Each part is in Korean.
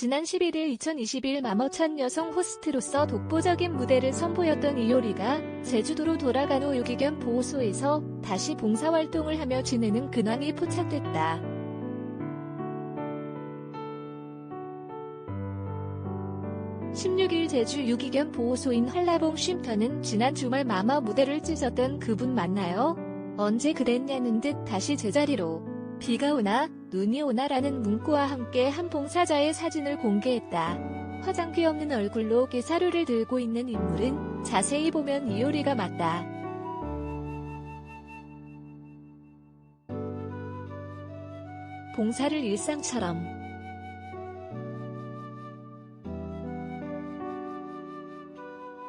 지난 11일 2021 마머찬 여성 호스트로서 독보적인 무대를 선보였던 이효리가 제주도로 돌아간 후 유기견 보호소에서 다시 봉사활동을 하며 지내는 근황이 포착됐다. 16일 제주 유기견 보호소인 한라봉 쉼터는 지난 주말 마마 무대를 찢었던 그분 맞나요? 언제 그랬냐는 듯 다시 제자리로 비가 오나 눈이 오나라는 문구와 함께 한 봉사자의 사진을 공개했다. 화장기 없는 얼굴로 개사료를 들고 있는 인물은 자세히 보면 이효리가 맞다. 봉사를 일상처럼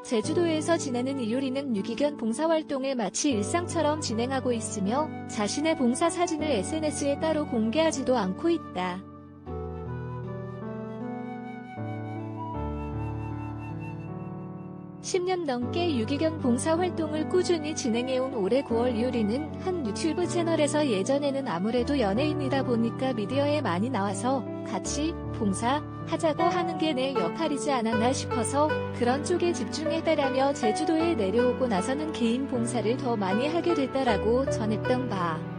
제주도에서 지내는 이효리는 유기견 봉사활동을 마치 일상처럼 진행하고 있으며 자신의 봉사 사진을 SNS에 따로 공개하지도 않고 있다. (10년) 넘게 유기견 봉사활동을 꾸준히 진행해온 올해 9월 이효리는 한 유튜브 채널에서 예전에는 아무래도 연예인이다 보니까 미디어에 많이 나와서 같이 봉사 하자고 하는 게 내 역할이지 않았나 싶어서 그런 쪽에 집중했다라며 제주도에 내려오고 나서는 개인 봉사를 더 많이 하게 됐다라고 전했던 바.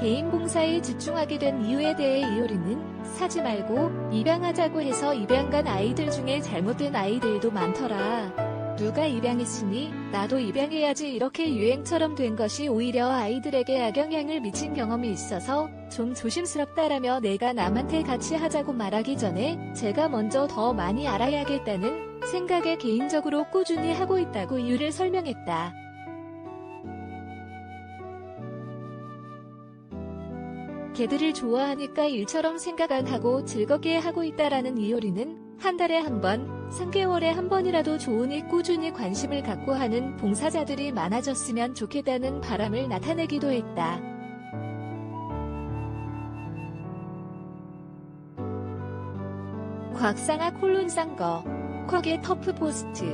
개인 봉사에 집중하게 된 이유에 대해 이효리는 사지 말고 입양하자고 해서 입양 간 아이들 중에 잘못된 아이들도 많더라. 누가 입양했으니 나도 입양해야지 이렇게 유행처럼 된 것이 오히려 아이들에게 악영향을 미친 경험이 있어서 좀 조심스럽다라며 내가 남한테 같이 하자고 말하기 전에 제가 먼저 더 많이 알아야겠다는 생각에 개인적으로 꾸준히 하고 있다고 이유를 설명했다. 개들을 좋아하니까 일처럼 생각 안 하고 즐겁게 하고 있다라는 이효리는 한 달에 한 번, 3개월에 한 번이라도 좋으니 꾸준히 관심을 갖고 하는 봉사자들이 많아졌으면 좋겠다는 바람을 나타내기도 했다. 곽상아 콜론상거, 쿼게 터프 포스트,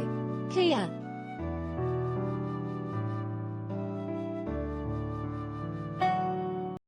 케야